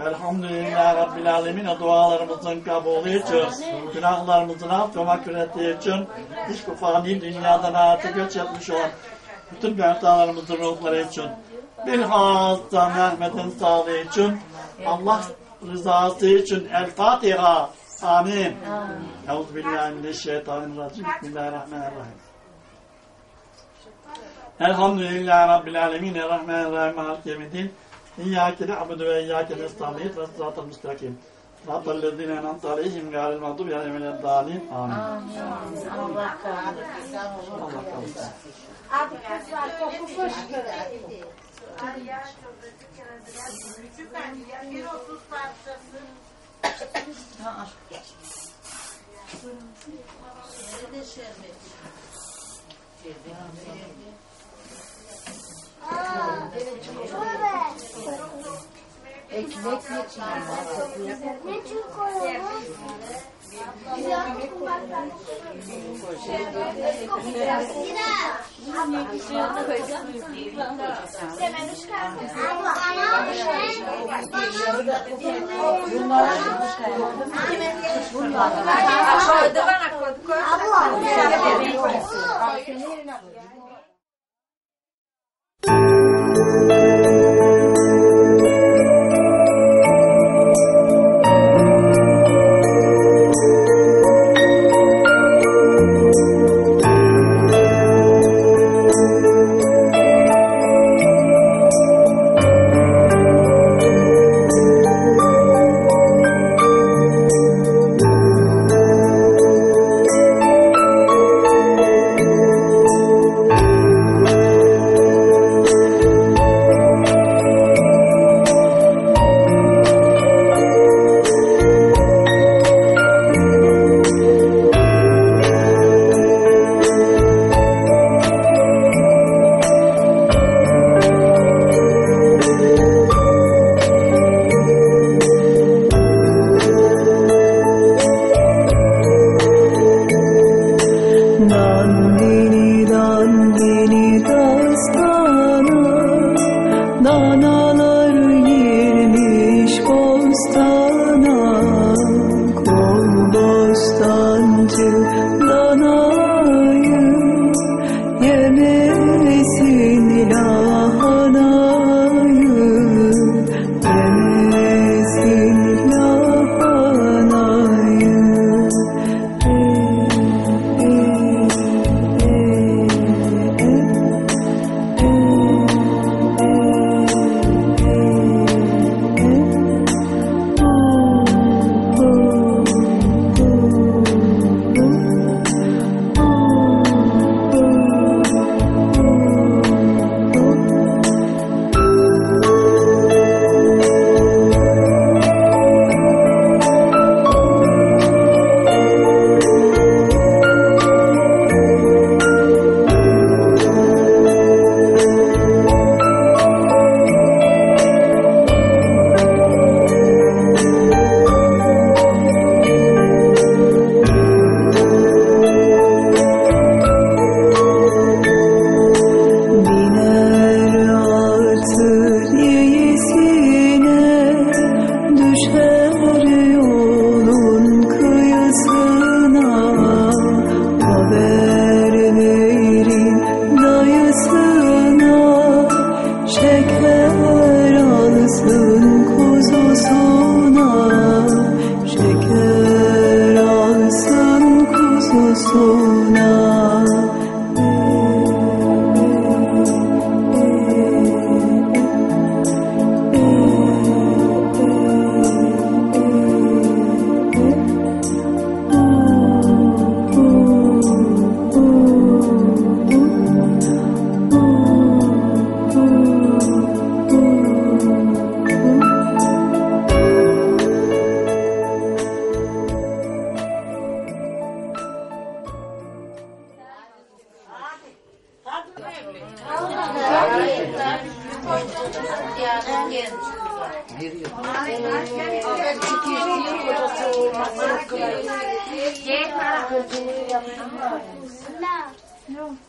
Elhamdülillah Rabbil Alemin dualarımızın kabulü için, günahlarımızın af ve mağfireti için, hiç bu fani dünyadan hayata göç etmiş olan bütün günahlarımızın ruhları için, bilhassa Mehmet'in sağlığı için, Allah rızası için El Fatiha. Amin. Euzubillahimineşşeytanirracim. Bismillahirrahmanirrahim. Elhamdülillahi Rabbil Alemin. Errahmanirrahim. Maliki yevmiddin. İyyâke na'budu ve iyyâke nestaîn. Ve sıratal müstakim. Sıratal lezîne en'amte aleyhim gâyril mağdûbi aleyhim veleddâlin. Amin. Allah kahretsin. Allah kahretsin. Hadi kızlar topu fışkırın. Küçük anne bir otuz parçası. Nerede şerbet? Ekmek Ne tür koyalım? Dandini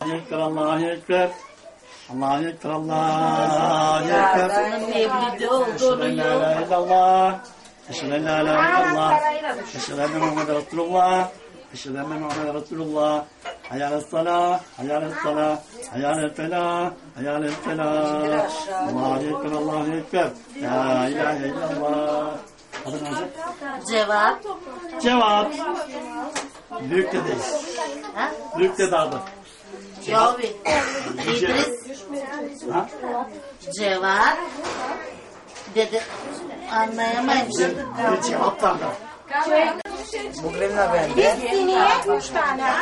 Ekber, Allahu Ekber. Allahu Ekber, Allahu Ekber. Eşhedü en la ilahe illallah. Eşhedü en la ilahe illallah. Eşhedü enne Muhammeden Resulullah. Eşhedü enne Muhammeden Resulullah. Hayal salah, hayal salah, hayal felah, hayal felah. Allahu Ekber, Allahu Ekber. La ilahe illallah. Cevap. Cevap. Büyük dede adı. Cevap. İdris. Ha? Cevap. Dedi. Anlayamayız. Bizim bir cevaptan da. Bugünle bende. Niye üç tane?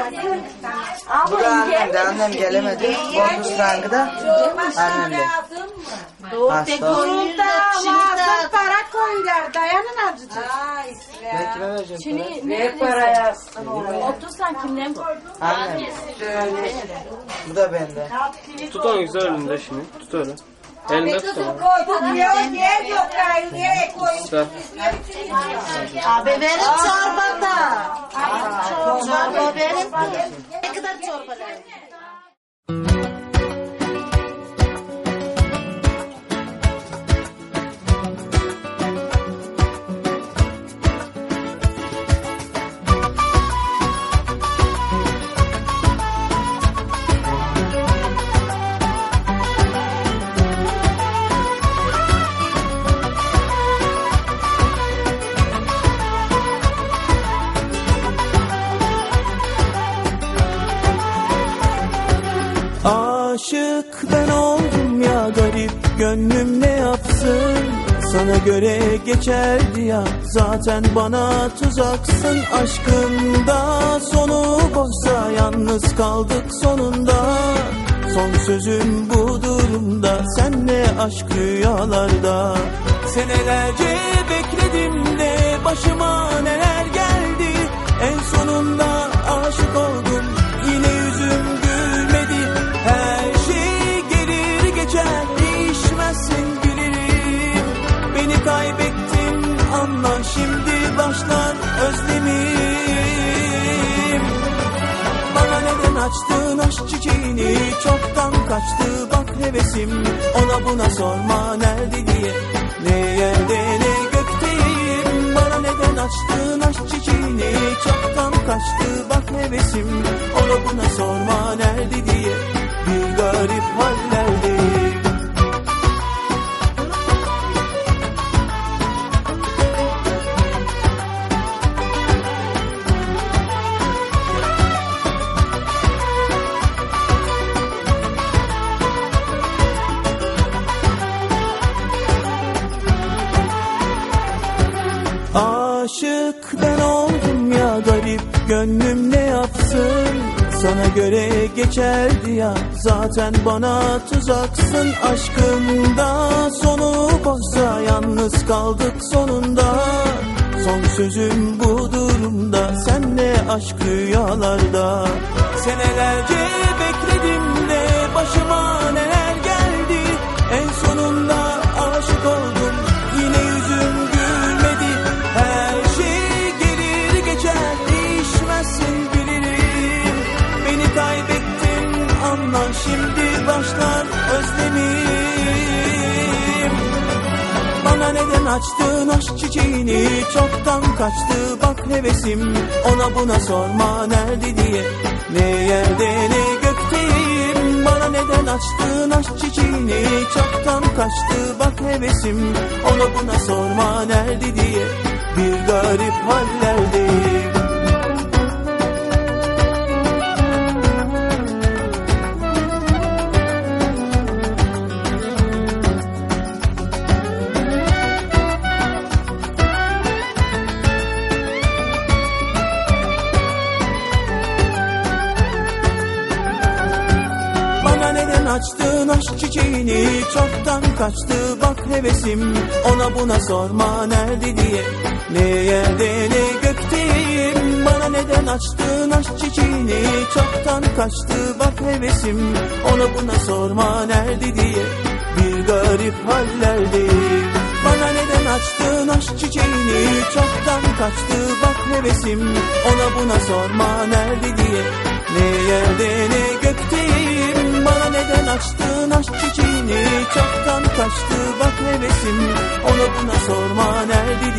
Bu da annem de annem gelemedi. Bonus rangı da annem de. Doğru Hasta. tek oyunda şimdi de para koyular. Dayanın azıcık. Ben kime vereceğim ne paraya? Otursan kimden bu? para? Annem. Bu da bende. Tut onu güzel önünde şimdi. Tut öyle. Elinde tut onu. Yok yer yok. Yere koyun. İşte. Abi verin çorba da. Çorba verin. Ne kadar çorba lazım? Sana göre geçerdi ya. Zaten bana tuzaksın Aşkında. Sonu boşsa yalnız kaldık sonunda. Son sözüm bu durumda. Senle aşk rüyalarda? Senelerce bekledim de başıma neler geldi aşk çiçeğini Çoktan kaçtı bak hevesim Ona buna sorma nerede diye. Ne yerde ne gökteyim. Bana neden açtın aşk çiçeğini? Çoktan kaçtı bak hevesim Ona buna sorma nerede diye. Bir garip hallerdeyim Aşık ben oldum ya garip gönlüm ne yapsın? Sana göre geçerdi ya zaten bana tuzaksın. Aşkında sonu boşsa yalnız kaldık sonunda. Son sözüm bu durumda senle aşk rüyalarda. Senelerce bekledim de başıma neler özlemim bana neden açtın aşk çiçeğini? Çoktan kaçtı bak hevesim. Ona buna sorma nerede diye. Ne yerde ne gökteyim. Bana neden açtın aşk çiçeğini? Çoktan kaçtı bak hevesim. Ona buna sorma nerede diye. Bir garip hallerdeyim Açtın aşk çiçeğini Çoktan kaçtı. Bak hevesim Ona buna sorma nerede diye. Ne yerde ne gökteyim Bana neden açtın aşk çiçeğini? Çoktan kaçtı bak hevesim Ona buna sorma nerede diye. Bir garip hallerdeyim Bana neden açtın aşk çiçeğini? Çoktan kaçtı bak hevesim Ona buna sorma nerede diye. Ne yerde ne gökteyim Bana neden açtın aşk çiçeğini? Çoktan kaçtı bak hevesim Ona buna sorma nerede diye